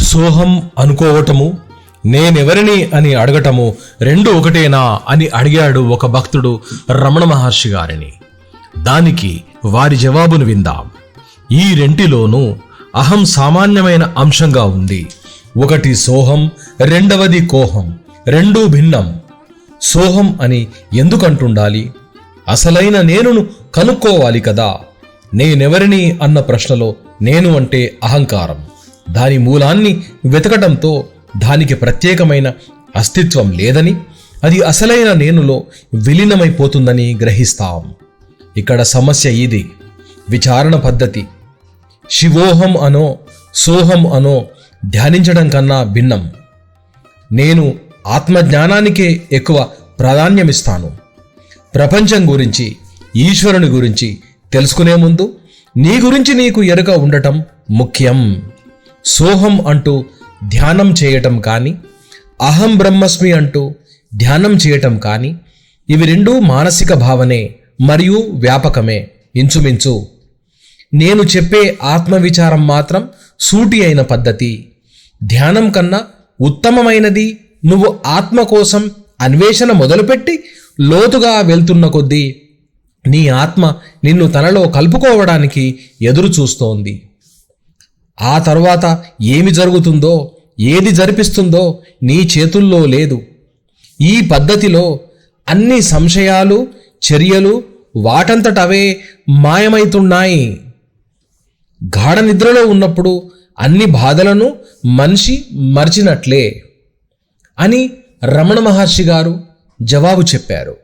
సోహం అనుకోవటము నేనెవరిని అని అడగటము రెండు ఒకటేనా అని అడిగాడు ఒక భక్తుడు రమణ మహర్షి గారిని. దానికి వారి జవాబును విందాం. ఈ రెంటిలోనూ అహం సామాన్యమైన అంశంగా ఉంది. ఒకటి సోహం రెండవది కోహం రెండూ భిన్నం. సోహం అని ఎందుకంటుండాలి? అసలైన నేనును కనుక్కోవాలి కదా. నేనెవరిని అన్న ప్రశ్నలో నేను అంటే అహంకారం. దాని మూలాన్ని వెతకటంతో దానికి ప్రత్యేకమైన అస్తిత్వం లేదని అది అసలైన నేనులో విలీనమైపోతుందని గ్రహిస్తాం. ఇక్కడ సమస్య ఇది. విచారణ పద్ధతి. శివోహం అనో సోహం అనో ధ్యానించడం కన్నా భిన్నం. నేను ఆత్మజ్ఞానానికే ఎక్కువ ప్రాధాన్యమిస్తాను. ప్రపంచం గురించి ఈశ్వరుని గురించి తెలుసుకునే ముందు నీ గురించి నీకు ఎరుక ఉండటం ముఖ్యం. సోహం అంటూ ధ్యానం చేయటం కానీ అహం బ్రహ్మస్మి అంటూ ధ్యానం చేయటం కానీ ఇవి రెండూ మానసిక భావనే మరియు వ్యాపకమే. ఇంచుమించు నేను చెప్పే ఆత్మవిచారం మాత్రం సూటి అయిన పద్ధతి. ధ్యానం కన్నా ఉత్తమమైనది నువ్వు ఆత్మ కోసం అన్వేషణ మొదలుపెట్టి లోతుగా వెళ్తున్న కొద్దీ నీ ఆత్మ నిన్ను తనలో కలుపుకోవడానికి ఎదురు చూస్తోంది ఆ తర్వాత ఏమి జరుగుతుందో ఏది జరిపిస్తుందో నీ చేతుల్లో లేదు. ఈ పద్ధతిలో అన్ని సంశయాలు చర్యలు వాటంతటవే మాయమైతున్నాయి. గాఢ నిద్రలో ఉన్నప్పుడు అన్ని బాధలను మనిషి మరిచినట్లే అని రమణ మహర్షి గారు జవాబు చెప్పారు.